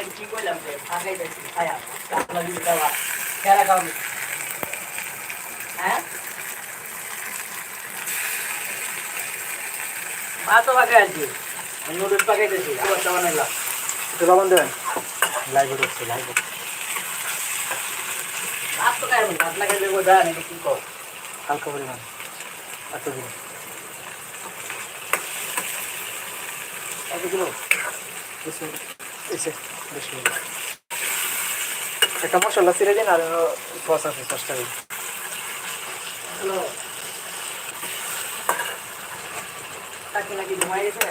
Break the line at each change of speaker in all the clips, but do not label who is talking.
আর কি কইলাম যে আগে যাচ্ছি খায়া আপনার দিদি দেওয়া খেলা খাওয়া হ্যাঁ ভাতও পাকে আছি নুডলস পাকাইতেছি অবস্থা বানাইলাম
একটু লবণ দেবেন লাইভ হচ্ছে লাইভ
ভাত তো খাই ভাত না খাইলে কি কর
হালকা পরিমাণ এত দিন
কিলো
এসে। একটা মশলা ছিঁড়ে দিন আর সস আছে সসটা দিন।
নাকি ঘুমাই গেছে?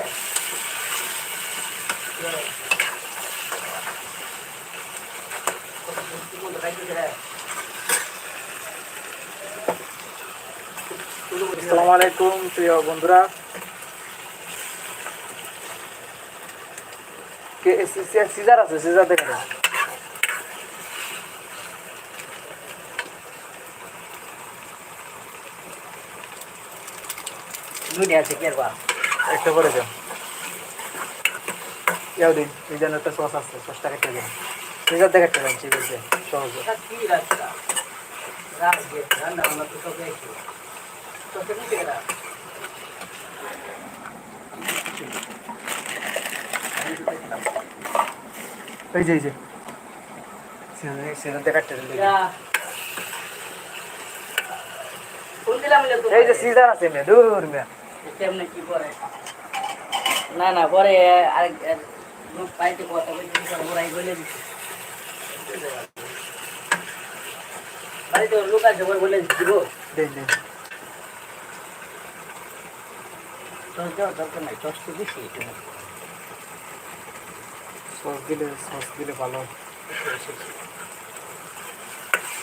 আসসালামু আলাইকুম প্রিয় বন্ধুরা। সিজার আছে সিজার দেখে দেন।
দুইটা আছে কি আর বা
একটা করে দেন ইয়াও দিন এই জন্য একটা সস আছে সসটা কেটে দিন সিজার দেখে দেন ঠিক আছে সহজে
কি রাস্তা রাস্তা রান্না বান্না তো সব একই তো কেমন
এই যে এই যে। দেখে এই যে। সিজার আছে মে দূর মে
তেমনি কি করে না না পরে লোক পাইতে কথা ওরাই বলে দিচ্ছে বাড়িতে লোক আছে বলে দিব। সস দরকার নাই বেশি একটু
সস দিলে সস দিলে ভালো।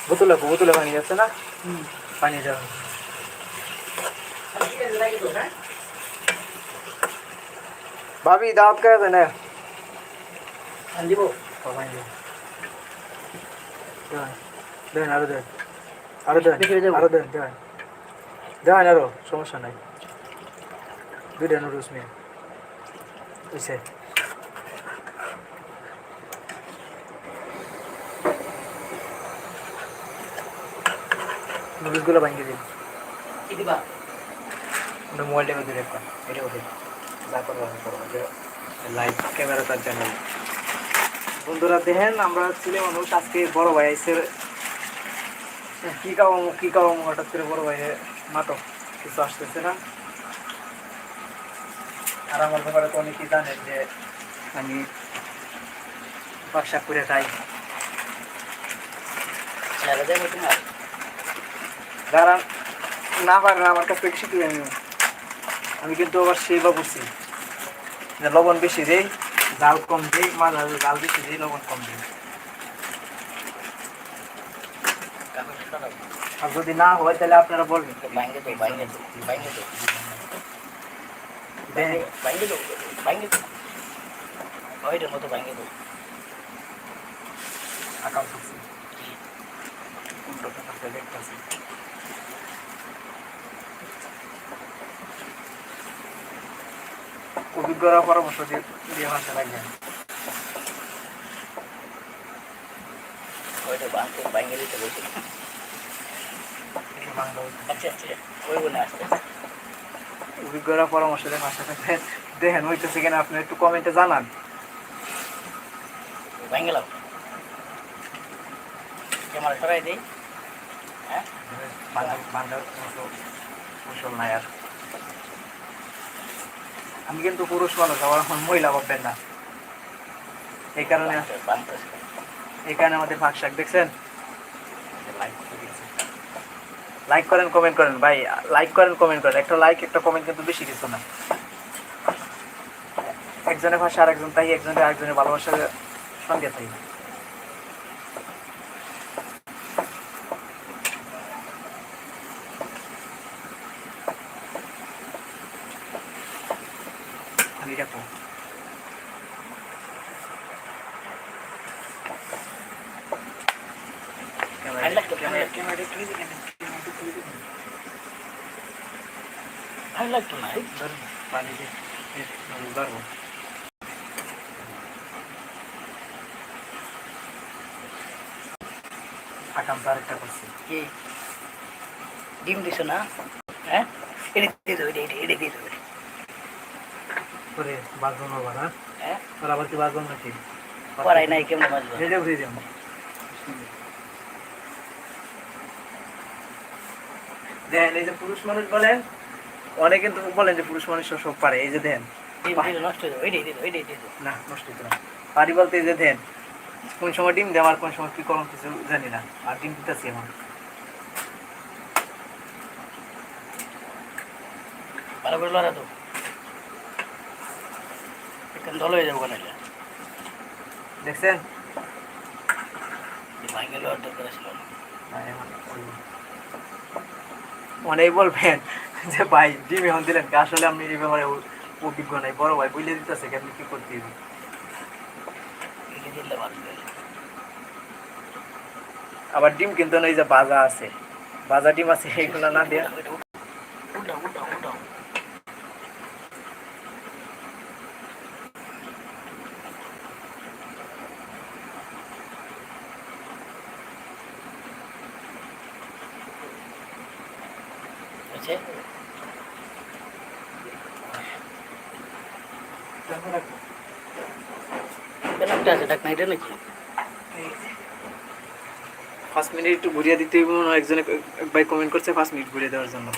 বোতলে বোতলে পানি আছে না? পানি দেওয়া ভাবি দাওয়াত করে দেন আরও দেন। আরও দেন
বেশি যাবে?
আরও দেন দেন। দেন আরও সমস্যা নাই। দুইটা নুডলস বুঝছে নুডলসগুলো ভাঙিয়ে দিন
কি দিবা?
ওটা মোবাইলটা মধ্যে রেখো এটা ওঠে। যা করব আমি করব। লাইভ ক্যামেরা তার চ্যানেল বন্ধুরা দেখেন আমরা ছেলে মানুষ আজকে বড় ভাই আইসে কি খাওয়াম কি খাওয়াম হঠাৎ করে বড় ভাই নাটক কিছু আসতেছে না। আর আমার ব্যাপারে তো অনেকেই জানেন যে আমি বাক্সা করে খাই
ছেড়ে দেবো তোমার?
যারা না পারে না আমার কাছ থেকে শিখি আমি আমি কিন্তু আবার সেবা বুঝছি। যে লবণ বেশি দেই জাল কম দিই মাঝে জাল বেশি দিই লবণ কম দিই। আর যদি না হয় তাহলে আপনারা বলবেন।
বাইঙ্গে তো বাইঙ্গে তো বাইঙ্গে তো
দেখেন,
বাইঙ্গে তো বাইঙ্গে তো ওইটার মতো বাইঙ্গে তো
আকাম থাকছে উল্টোটা থাকতে দেখতেছি অভিজ্ঞরা পরামর্শ দিয়ে দিয়ে ভাষা লাগবে
ওইটা বাইঙ্গে দিতে বলছি। আচ্ছা আচ্ছা ওই বলে আসতে
অভিজ্ঞরা পরামর্শ দিয়ে ভাষা থাকতে দেখেন হইতেছে কিনা আপনি একটু কমেন্টে জানান।
বাইঙ্গে লাও ক্যামেরা সরাই দিই। হ্যাঁ?
বাংলার কৌশল নাই আর। আমি কিন্তু পুরুষ মানুষ আবার এখন মহিলা ভাববেন না। এই কারণে এই কারণে আমাদের ভাগ শাক, দেখছেন? লাইক করেন কমেন্ট করেন। ভাই লাইক করেন কমেন্ট করেন। একটা লাইক একটা কমেন্ট কিন্তু বেশি কিছু না। একজনের ভাষা আরেকজন তাই একজনের আরেকজনের ভালোবাসার সঙ্গে তাই। arigato.
I like
to like Valide. Yes, no barbo. আকান্ত আরেকটা করছি
ডিম দিছো না হ্যাঁ এটা দিয়ে দেবো এটা এটা দিয়ে দেবো
করে হবা না
হ্যাঁ?
তোর আবার কি? বাজন নাকি
করাই নাই কেমন বাজবো?
রেডে উঠে যাব। দেখেন এই যে পুরুষ মানুষ বলেন অনেকে কিন্তু বলেন যে পুরুষ মানুষ সব পারে এই যে দেন।
হয়ে
না নষ্ট হতো না। পারি বলতে এই যে দেন কোন সময় ডিম দেওয়ার কোন সময় কি করম কিছু জানি না আর ডিম দিতেছি এখন।
ভালো করে লড়া তো। দল হয়ে যাব কেন
দেখছেন?
ভাইকে লড়ার দরকার ছিল। না
না। অনেক বলবেন যে ভাই ডিম এখন দিলেন? আসলে আপনি এই ব্যাপারে অভিজ্ঞ নাই। বড় ভাই বুঝলে দিতেছে কেমনি কি করতে হবে। আবার ডিম কিন্তু এই যে বাজা আছে। বাজা ডিম আছে এইগুলো না দিয়ে।
আছে। বেলাকটা আছে ডাক না নাকি?
পাঁচ মিনিট একটু ঘুরিয়ে দিতে মনে হয় একজনে ভাই কমেন্ট করছে পাঁচ মিনিট ঘুরিয়ে দেওয়ার জন্য।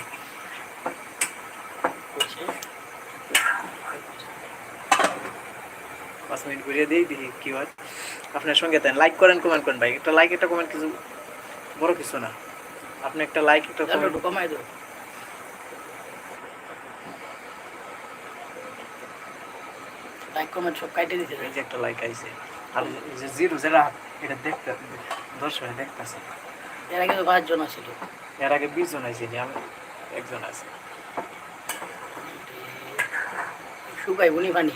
পাঁচ মিনিট ঘুরিয়ে দিই দেখি কি হয়। আপনার সঙ্গে দেন লাইক করেন কমেন্ট করেন ভাই। একটা লাইক একটা কমেন্ট কিছু বড় কিছু না। আপনি একটা লাইক একটা কমেন্ট
কমাই দাও লাইক কমেন্ট সব কাইটে দিতে
এই যে একটা লাইক আইছে। আর যে জিরো যেটা এটা দেখতে দর্শক দেখতেছে।
এর আগে তো পাঁচজন আছিল।
এর আগে বিশ জন আইছে আমি একজন আছে।
শুকাই বুনি পানি?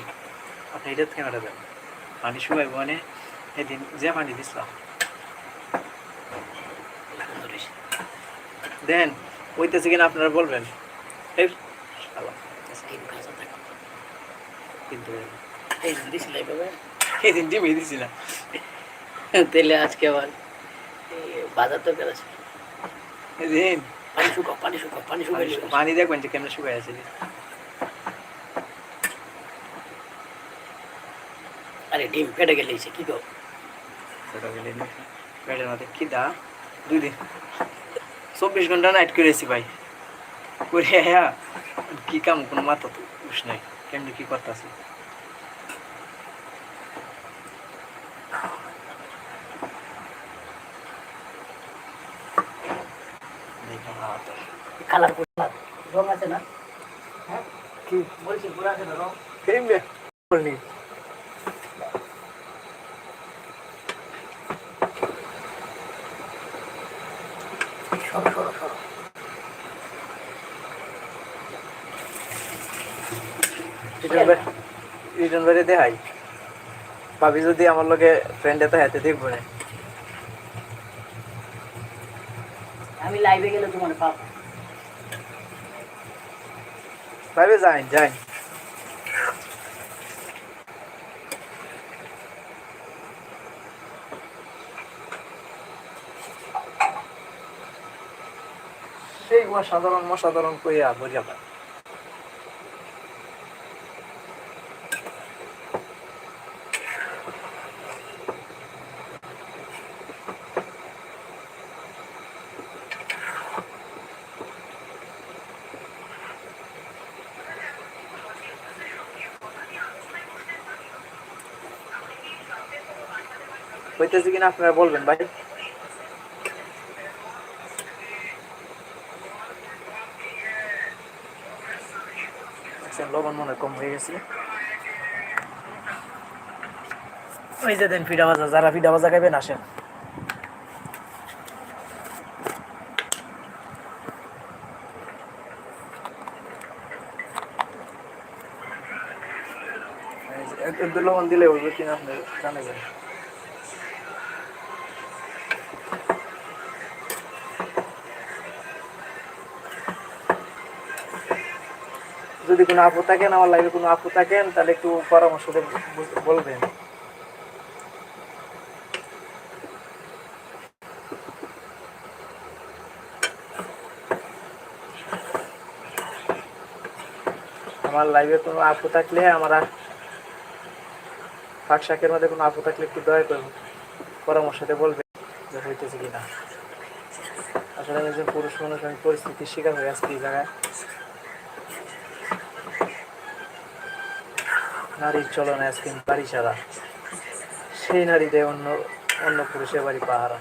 আপনি এটা ক্যামেরা দেন। পানি শুকাই মানে এদিন যে পানি দিছিলাম। দেন ওইতেছে কিনা আপনারা বলবেন। কিন্তু
এই যে দিছিল এইভাবে
এদিন ডিমই দিছিলাম
তেলে আজকে আবার বাজার দরকার আছে।
এদিন।
পানি শুকাও পানি শুকাও পানি শুকাই
পানি দেখবেন যে কেমন শুকাই আছে।
আরে ডিম গেলে কি গো?
গেলে পেটের মধ্যে কি দা? দুই দিন। চব্বিশ ঘণ্টা নাইট করেছি ভাই। করে হ্যাঁ কি কাম কোনো মাথা তো উস নাই। কেমনি কি করতেছি?
কালার রং আছে না? হ্যাঁ?
কি?
বলছি পুরা আছে না রং?
বলনি
সরো সরো সরো।
রিটার্ন ভাই দেখাই। ভাবি যদি আমার লগে ফ্রেন্ডে তো হাতে দেখব না।
আমি লাইভে গেলে তোমার পাবো।
লাইভে যাই যাই। সেই অসাধারণ অসাধারণ কইয়া বুঝা পায় হইতেছে কিনা আপনারা বলবেন ভাই। লবণ মনে কম হয়ে গেছে। ওই যে দেন পিঠা ভাজা, যারা পিঠা ভাজা খাইবেন আসেন। লবণ দিলে হইবে কিনা আপনি জানাবেন যদি কোনো আপু থাকেন, আমার লাইফে কোনো আপু থাকেন, তাহলে একটু পরামর্শ বলবেন। আমার লাইভে কোনো আপু থাকলে, আমার ফাঁক শাকের মধ্যে কোনো আপু থাকলে একটু দয়া করব পরামর্শতে বলবে হইতেছে কিনা। আসলে আমি একজন পুরুষ মানুষ, আমি পরিস্থিতির শিকার হয়ে আসছি এই জায়গায়। নারীর চলন আইসক্রিম বাড়ি ছাড়া। সেই নারী দেয় অন্য অন্য পুরুষের বাড়ি পাহারা।